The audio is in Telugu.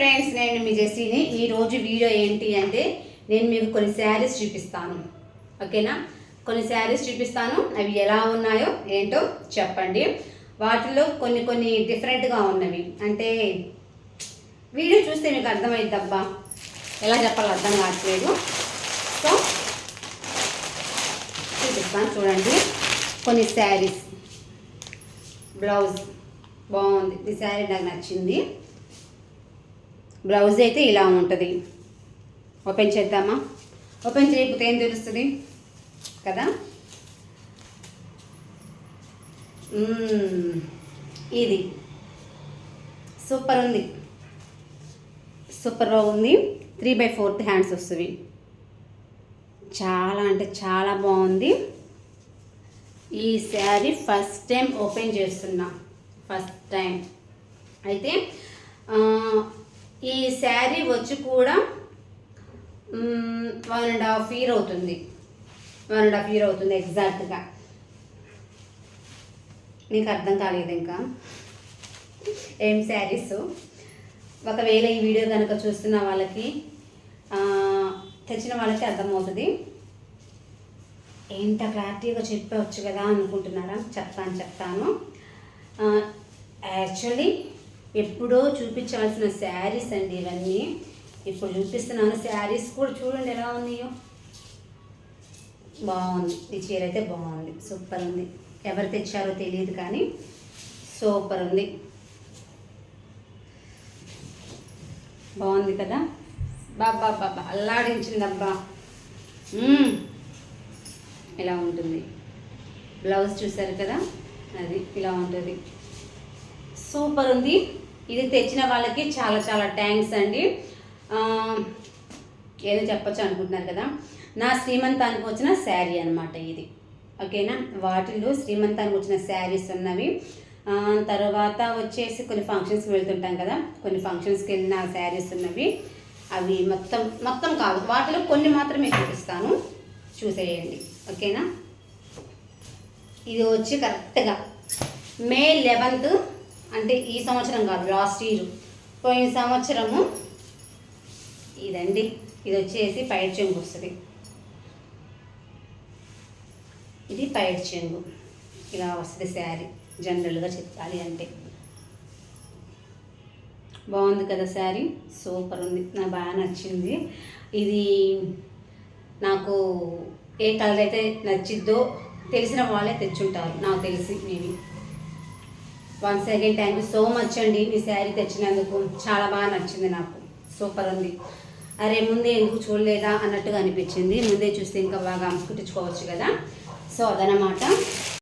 ఫ్రెండ్స్ నేను మీ జెస్సీని ఈరోజు వీడియో ఏంటి అంటే నేను మీకు కొన్ని శారీస్ చూపిస్తాను. ఓకేనా? కొన్ని శారీస్ చూపిస్తాను. అవి ఎలా ఉన్నాయో ఏంటో చెప్పండి. వాటిలో కొన్ని కొన్ని డిఫరెంట్గా ఉన్నవి. అంటే వీడియో చూస్తే మీకు అర్థమైంది అబ్బా ఎలా చెప్పాలో అర్థం కావట్లేదు. సో చూపిస్తాను చూడండి. కొన్ని శారీస్ బ్లౌజ్ బాగుంది. ఈ శారీ నాకు నచ్చింది. బ్లౌజ్ అయితే ఇలా ఉంటుంది. ఓపెన్ చేద్దామా? ఓపెన్ చేయకపోతే ఏం తెలుస్తుంది? కదా? ఇది. సూపర్ ఉంది. సూపర్గా ఉంది. త్రీ బై ఫోర్త్ హ్యాండ్స్ వస్తుంది చాలా అంటే చాలా బాగుంది. ఈ శారీ ఫస్ట్ టైం ఓపెన్ చేస్తున్నా. First time. అయితే ఈ శారీ వచ్చి కూడా వన్ అండ్ హాఫ్ ఇయర్ అవుతుంది. వన్ అండ్ హాఫ్ ఇయర్ అవుతుంది ఎగ్జాక్ట్గా నీకు అర్థం కాలేదు ఇంకా? ఏం శారీస్? ఒకవేళ ఈ వీడియో కనుక చూస్తున్న వాళ్ళకి తెచ్చిన వాళ్ళకి అర్థమవుతుంది. ఏంట క్లారిటీగా చెప్పవచ్చు కదా అనుకుంటున్నారా? చెప్తాను చెప్తాను. యాక్చువల్లీ ఎప్పుడో చూపించాల్సిన శారీస్ అండి ఇవన్నీ. ఇప్పుడు చూపిస్తున్నాను. శారీస్ కూడా చూడండి ఎలా ఉన్నాయో. బాగుంది. ఈ చీర అయితే బాగుంది. సూపర్ ఉంది. ఎవరు తెచ్చారో తెలియదు కానీ సూపర్ ఉంది. బాగుంది కదా? బాబా బాబా అల్లాడించిందబ్బా. ఇలా ఉంటుంది. బ్లౌజ్ చూసారు కదా? అది ఇలా ఉంటుంది. సూపర్ ఉంది. ఇది తెచ్చిన వాళ్ళకి చాలా చాలా థ్యాంక్స్ అండి. ఏదో చెప్పచ్చు అనుకుంటున్నారు కదా. నా శ్రీమంతానికి వచ్చిన శారీ అనమాట ఇది. ఓకేనా? వాటిల్లో శ్రీమంతానికి వచ్చిన శారీస్ ఉన్నవి. తర్వాత వచ్చేసి కొన్ని ఫంక్షన్స్కి వెళ్తుంటాం కదా. కొన్ని ఫంక్షన్స్కి వెళ్ళిన శారీస్ ఉన్నవి. అవి మొత్తం మొత్తం కాదు. వాటిలో కొన్ని మాత్రమే చూపిస్తాను. చూసేయండి. ఓకేనా? ఇది వచ్చి కరెక్ట్గా మే లెవెన్త్ అంటే ఈ సంవత్సరం కాదు లాస్ట్ ఇయర్. పోయిన సంవత్సరము ఇదండి. ఇది వచ్చేసి పైర్ చెంగు వస్తుంది. ఇది పైర్ చెంగు ఇలా వస్తుంది శారీ. జనరల్గా చెప్పాలి అంటే. బాగుంది కదా శారీ? సూపర్ ఉంది. నాకు బాగా నచ్చింది. ఇది నాకు ఏ కలర్ అయితే నచ్చిద్దో తెలిసిన వాళ్ళే తెచ్చుంటారు. నాకు తెలిసి maybe. Once again thank you so much అండి. మీ శారీ తెచ్చినందుకు చాలా బాగా నచ్చింది నాకు. సూపర్ ఉంది. అరే ముందే ఎందుకు చూడలేదా అన్నట్టుగా అనిపించింది. ముందే చూస్తే ఇంకా బాగా కుట్టించుకోవచ్చు కదా. సో అదనమాట